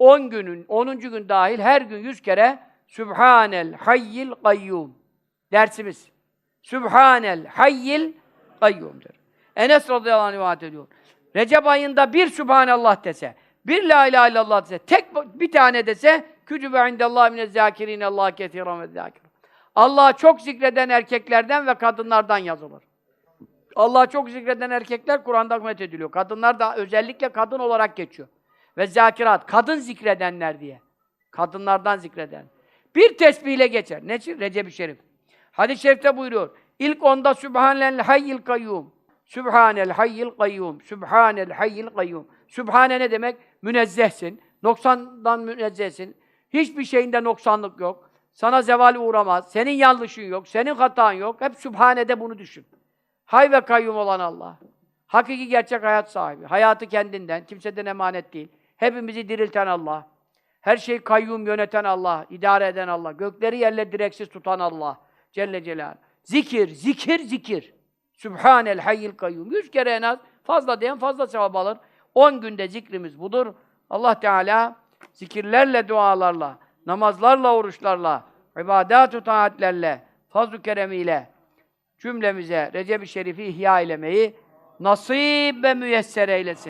10 günün, 10. gün dahil her gün 100 kere Sübhanel Hayyil Kayyum dersimiz. Sübhanel Hayyil Kayyum'dur. Enes radıyallahu anh rivayet ediyor. Recep ayında bir Sübhanallah dese, bir La ilahe illallah dese, tek bir tane dese, kütübe indallah mine zâkirîne Allah ketîran ve zâkir. Allah'ı çok zikreden erkeklerden ve kadınlardan yazılır. Allah'ı çok zikreden erkekler Kur'an'da methediliyor. Kadınlar da özellikle kadın olarak geçiyor. Ve zakirat, kadın zikredenler diye. Kadınlardan zikreden. Bir tesbihle geçer. Ne için? Recep-i Şerif. Hadis-i Şerif'te buyuruyor. İlk onda Sübhanel Hayyil Kayyum. Sübhanel Hayyil Kayyum. Sübhanel Hayyil Kayyum. Sübhane ne demek? Münezzehsin. Noksandan münezzehsin. Hiçbir şeyinde noksanlık yok. Sana zeval uğramaz. Senin yanlışın yok. Senin hatan yok. Hep Sübhane'de bunu düşün. Hay ve kayyum olan Allah. Hakiki gerçek hayat sahibi. Hayatı kendinden, kimseden emanet değil. Hepimizi dirilten Allah. Her şeyi kayyum yöneten Allah, idare eden Allah. Gökleri yerle direksiz tutan Allah. Celle Celal. Zikir, zikir, zikir. Sübhanel hayyil kayyum. Yüz kere en az, fazla diyen fazla sevap alır. On günde zikrimiz budur. Allah Teala zikirlerle, dualarla, namazlarla, oruçlarla, ibadat-ı taatlerle, fazl-ı keremiyle, cümlemize Recep-i Şerif'i ihya eylemeyi nasip ve müyesser eylesin.